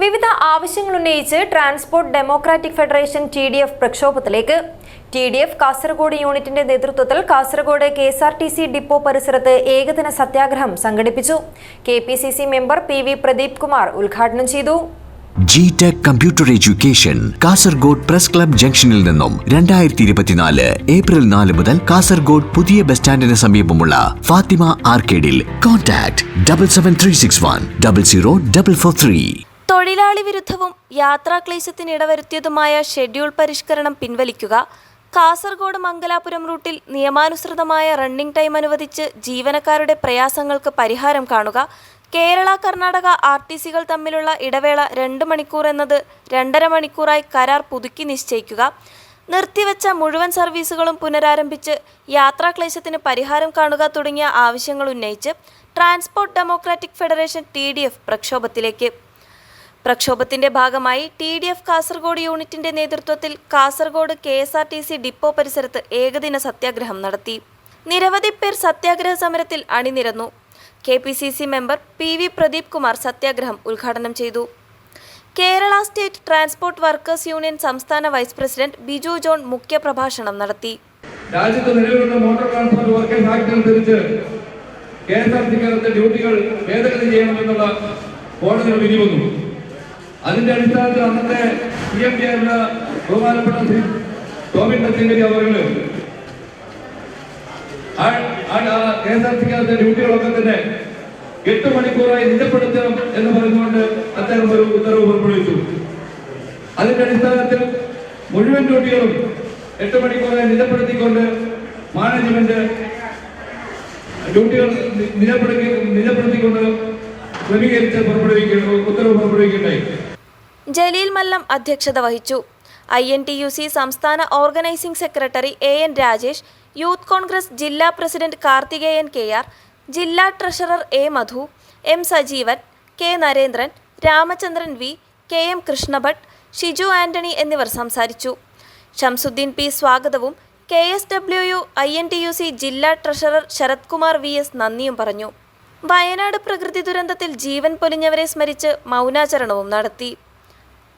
വിവിധ ആവശ്യങ്ങൾ ഉന്നയിച്ച് transport democratic federation T D F പ്രക്ഷോഭത്തിലേക്ക്. T D F Kasaragod യൂണിറ്റിന്റെ നേതൃത്വത്തിൽ Kasaragod K S R T C depot പരിസരത്ത് ഏകദിന സത്യാഗ്രഹം സംഘടിപ്പിച്ചു. K P C C member P V Pradeep Kumar ഉദ്ഘാടനം ചെയ്തു. G tech computer education Kasaragod press club ജംഗ്ഷനിൽ നിന്നും രണ്ടായിരത്തി ഇരുപത്തിനാല് ഏപ്രിൽ നാല് മുതൽ കാസർഗോഡ് പുതിയ ബസ് സ്റ്റാൻഡിന് സമീപമുള്ള Fathima ആർക്കേഡിൽ. Contact double seven three six one double zero double four three തൊഴിലാളി വിരുദ്ധവും യാത്രാക്ലേശത്തിന് ഇടവരുത്തിയതുമായ ഷെഡ്യൂൾ പരിഷ്കരണം പിൻവലിക്കുക കാസർഗോഡ് മംഗലാപുരം റൂട്ടിൽ നിയമാനുസൃതമായ റണ്ണിംഗ് ടൈം അനുവദിച്ച് ജീവനക്കാരുടെ പ്രയാസങ്ങൾക്ക് പരിഹാരം കാണുക കേരള കർണാടക ആർ ടി സികൾ തമ്മിലുള്ള ഇടവേള രണ്ട് മണിക്കൂർ എന്നത് രണ്ടര മണിക്കൂറായി കരാർ പുതുക്കി നിശ്ചയിക്കുക നിർത്തിവെച്ച മുഴുവൻ സർവീസുകളും പുനരാരംഭിച്ച് യാത്രാക്ലേശത്തിന് പരിഹാരം കാണുക തുടങ്ങിയ ആവശ്യങ്ങൾ ഉന്നയിച്ച് ട്രാൻസ്പോർട്ട് ഡെമോക്രാറ്റിക് ഫെഡറേഷൻ ടി പ്രക്ഷോഭത്തിലേക്ക് പ്രക്ഷോഭത്തിന്റെ ഭാഗമായി ടി ഡി എഫ് കാസർഗോഡ് യൂണിറ്റിന്റെ നേതൃത്വത്തിൽ Kasaragod K S R T C depot പരിസരത്ത് ഏകദിന സത്യാഗ്രഹം നടത്തി. നിരവധി പേർ സത്യാഗ്രഹ സമരത്തിൽ അണിനിരന്നു. K P C C member P V Pradeep Kumar സത്യാഗ്രഹം ഉദ്ഘാടനം ചെയ്തു. Kerala state transport workers union സംസ്ഥാന വൈസ് പ്രസിഡന്റ് ബിജു ജോൺ മുഖ്യപ്രഭാഷണം നടത്തി. രാജ്യത്ത് നിലവിലുള്ള മോട്ടോർ ട്രാൻസ്പോർട്ട് വർക്കേഴ്സ് ആക്ട് അനുസരിച്ച് കെ എസ് ആർ ടി ഡ്യൂട്ടികൾ ഭേദഗതി ചെയ്യണമെന്നുള്ള കോടതിയുടെ വിധി വന്നു അതിന്റെ അടിസ്ഥാനത്തിൽ അന്നത്തെ സി എം പി ആയിരുന്ന ബഹുമാനപ്പെട്ട ശ്രീ ടോമിൻ നത്തിങ്കരി അവർക്ക് കെ എസ് ആർ സിക്കാരുടെ ഡ്യൂട്ടികളൊക്കെ തന്നെ എട്ട് മണിക്കൂറായി നിജപ്പെടുത്തണം എന്ന് പറഞ്ഞുകൊണ്ട് അദ്ദേഹം ഒരു ഉത്തരവ് പുറപ്പെടുവിച്ചു. അതിന്റെ അടിസ്ഥാനത്തിൽ മുഴുവൻ ഡ്യൂട്ടികളും എട്ട് മണിക്കൂറായി നിജപ്പെടുത്തിക്കൊണ്ട് മാനേജ്മെന്റ് ഡ്യൂട്ടികൾ നിജപ്പെടുത്തി നിജപ്പെടുത്തിക്കൊണ്ട് ക്രമീകരിച്ച് പുറപ്പെടുവിക്കുന്നു ഉത്തരവ് പുറപ്പെടുവിക്കുകയുണ്ടായി. ജലീൽ മല്ലം അധ്യക്ഷത വഹിച്ചു. I N T U C സംസ്ഥാന organising secretary A N Rajesh youth Congress ജില്ലാ പ്രസിഡന്റ് കാർത്തികേയൻ കെ ആർ ജില്ലാ treasurer A Madhu M Sajeevan K Narendran Ramachandran V K M Krishnabhat Shiju Antony എന്നിവർ സംസാരിച്ചു. ഷംസുദ്ദീൻ പി സ്വാഗതവും K S W U I N T U C ജില്ലാ treasurer Sarath Kumar V S നന്ദിയും പറഞ്ഞു. വയനാട് പ്രകൃതി ദുരന്തത്തിൽ ജീവൻ പൊലിഞ്ഞവരെ സ്മരിച്ച് മൗനാചരണവും നടത്തി.